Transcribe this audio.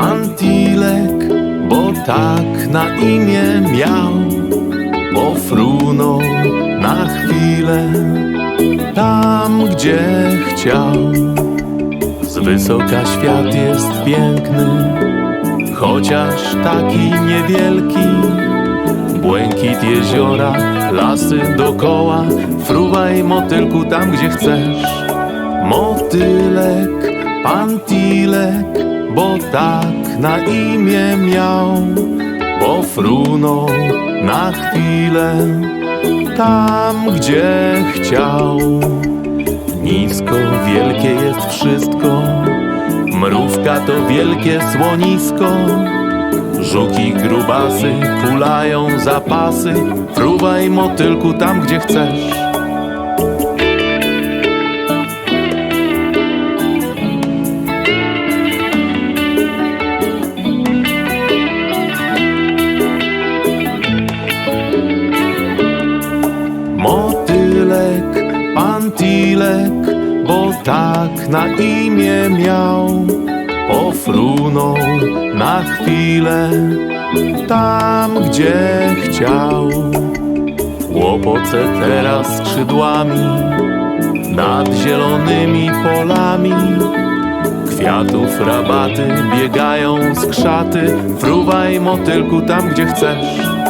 Antilek, bo tak na imię miał, pofrunął na chwilę tam, gdzie chciał. Z wysoka świat jest piękny, chociaż taki niewielki. Błękit jeziora, lasy dokoła, fruwaj motylku tam, gdzie chcesz. Motylek, pantilek, bo tak na imię miał, bo frunął na chwilę tam, gdzie chciał. Nisko wielkie jest wszystko, mrówka to wielkie słonisko. Żuki, grubasy, kulają zapasy, fruwaj motylku tam, gdzie chcesz. Motylek, pantilek, bo tak na imię miał. Pofrunął na chwilę tam, gdzie chciał. Łopocę teraz skrzydłami nad zielonymi polami. Kwiatów rabaty biegają z krzaty, fruwaj motylku tam, gdzie chcesz.